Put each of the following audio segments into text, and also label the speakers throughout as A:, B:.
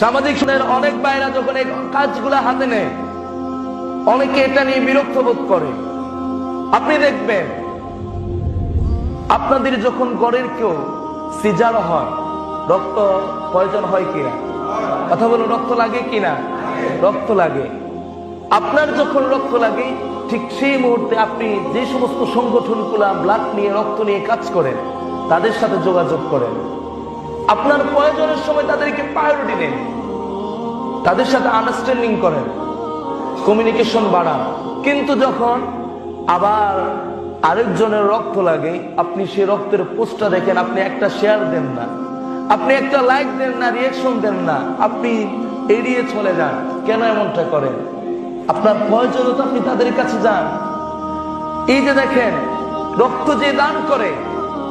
A: সামাজিক সুনের অনেক বাইরা যখন এই কাজগুলা হাতে নেয়, অনেকে এটা নিয়ে বিরক্ত বোধ করে। আপনি দেখবেন, আপনাদের যখন গড়ের কেউ সিজার হয়, রক্ত প্রয়োজন হয় কিনা? কথা বলুন, রক্ত লাগে কিনা? রক্ত লাগে। আপনার যখন রক্ত লাগে, ঠিক সেই মুহূর্তে আপনি যে সমস্ত সংগঠনগুলা ব্লাড নিয়ে, রক্ত নিয়ে কাজ করেন, তাদের সাথে যোগাযোগ করেন। আপনার প্রয়োজনের সময় তাদেরকে প্রায়োরিটি দেন। তাদের সাথে আন্ডারস্ট্যান্ডিং করেন কমিউনিকেশন বাড়ান। কিন্তু যখন আবার আরেকজনের রক্ত লাগে, আপনি সে রক্তের পোস্টটা দেখেন, আপনি একটা শেয়ার দেন না। আপনি একটা লাইক দেন না রিয়েকশন দেন না। আপনি এড়িয়ে চলে যান। কেন এমনটা করেন? আপনার প্রয়োজন তো আপনি তাদের কাছে যান। এই যে দেখেন, রক্ত যে দান করে,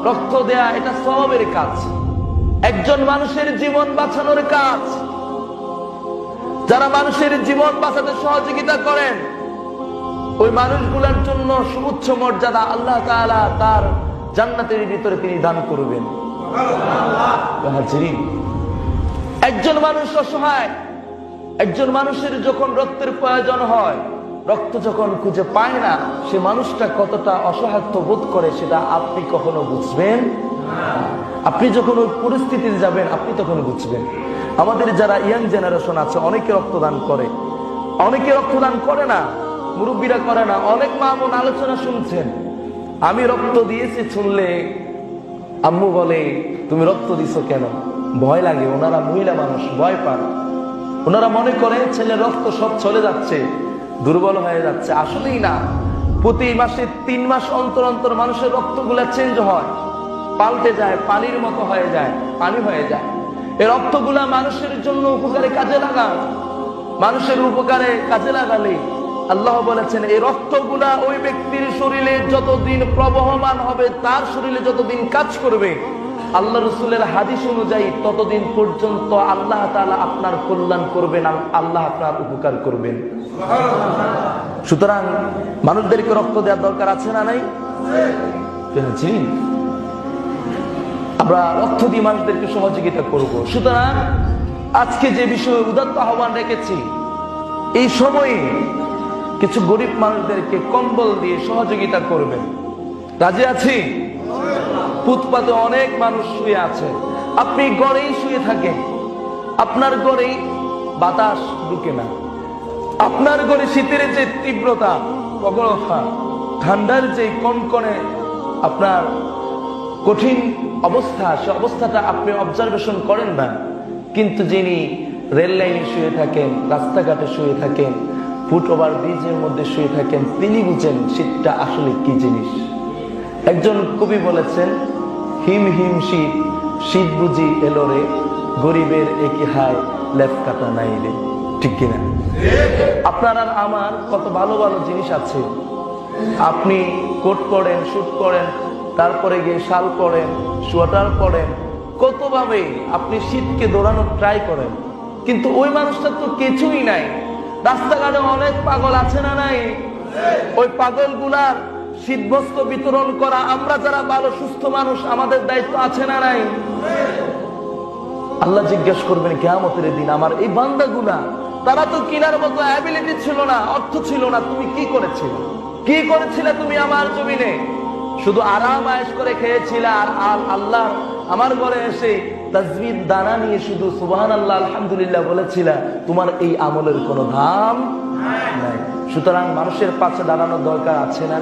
A: রক্ত দেয়া এটা স্বভাবের কাজ। একজন মানুষের জীবন বাঁচানোর কাজ। যারা মানুষের জীবন বাঁচাতে সহযোগিতা করেন, ওই মানুষগুলোর জন্য সুউচ্চ মর্যাদা আল্লাহ তার জান্নাতের ভিতরে তিনি দান করবেন। একজন মানুষ অসহায়, একজন মানুষের যখন রক্তের প্রয়োজন হয়, রক্ত যখন খুঁজে পায় না, সে মানুষটা কতটা অসহায়ত্ব বোধ করে সেটা আপনি কখনো বুঝবেন? আপনি যখন ওই পরিস্থিতিতে যাবেন, আপনি তখন বুঝবেন। আমাদের যারা ইয়াং জেনারেশন আছে, অনেকে রক্তদান করে। অনেকে রক্তদান করে না, মুরব্বীরা করে না। অনেক মা বোন আলোচনা শুনছেন। আমি রক্ত দিয়েছি শুনলে আম্মু বলে, তুমি রক্ত দিছো কেন? ভয় লাগে, ওনারা মহিলা মানুষ, ভয় পান। ওনারা মনে করে ছেলে রক্ত সব চলে যাচ্ছে, দুর্বল হয়ে যাচ্ছে। আসলেই না। প্রতি মাসে তিন মাস অন্তর অন্তর মানুষের রক্তগুলা চেঞ্জ হয়। পাল্টে যায়, পানির মতো হয়ে যায়, পানি হয়ে যায়। এই রক্তগুলা মানুষের জন্য উপকারে কাজে লাগান মানুষের উপকারে কাজে লাগালে আল্লাহ বলেছেন এই রক্তগুলা ওই ব্যক্তির শরীরে যতদিন প্রবহমান হবে, তার শরীরে যতদিন কাজ করবে, আল্লাহ রসুলের হাদিস অনুযায়ী ততদিন পর্যন্ত আল্লাহ তাআলা আপনার কল্যাণ করবেন আল্লাহ আপনার উপকার করবেন। সুতরাং মানুষদেরকে রক্ত দেওয়ার দরকার আছে না নাই? আমরা রক্ত দিয়ে মানুষদেরকে সহযোগিতা করব। সুতরাং আজকে যে বিষয়ে উদাত্ত আহ্বান রেখেছি, এই সময়ে কিছু গরিব মানুষদেরকে কম্বল দিয়ে সহযোগিতা করবেন। রাজি আছি? ফুটপাতে অনেক মানুষ শুয়ে আছে। আপনি গড়েই শুয়ে থাকেন। আপনার গড়েই বাতাস ঢুকে না। আপনার গড়ে শীতের যে তীব্রতা, প্রবলতা, ঠান্ডার যে কনকনে আপনার কঠিন অবস্থা, সে অবস্থাটা আপনি অবজারভেশন করেন না। কিন্তু যিনি রেল লাইনে শুয়ে থাকেন, রাস্তাঘাটে শুয়ে থাকেন, ফুট ওভার ব্রিজের মধ্যে শুয়ে থাকেন, তিনি বুঝেন শীতটা আসলে কি জিনিস। একজন কবি বলেছেন, হিম হিম শীত শীত বুঝি এলো রে, গরিবের একই হায় লেফ কাটা নাই রে। ঠিক কিনা? আপনার আর আমার কত ভালো ভালো জিনিস আছে। আপনি কোট করেন স্যুট পরেন তারপরে গিয়ে শাল পরেন, সোয়েটার পরেন, কতভাবে আপনি শীতকে দৌড়ানোর ট্রাই করেন? কিন্তু ওই মানুষটার তো কিছুই নাই। রাস্তাঘাটে অনেক পাগল আছে না নাই? ওই পাগল পাগলগুলার শীতবস্ত্র বিতরণ করা, আমরা যারা ভালো, সুস্থ মানুষ, আমাদের দায়িত্ব আছে না নাই? আল্লাহ জিজ্ঞেস করবেন, কেয়ামতের দিন আমার এই বান্দাগুলা, তারা তো কিনার মতো অ্যাবিলিটি ছিল না, অর্থ ছিল না, তুমি কি করেছিলে? কি করেছিলে তুমি আমার জমিনে? শুধু আরাম আয়েস করে খেয়েছিল আর আল আল্লাহ আমার ঘরে এসে তাজবিদ দানা নিয়ে শুধু সুবহান আল্লাহ আলহামদুলিল্লাহ বলেছিল, তোমার এই আমলের কোনো ধাম নাই। সুতরাং মানুষের পাশে দাঁড়ানোর দরকার আছে না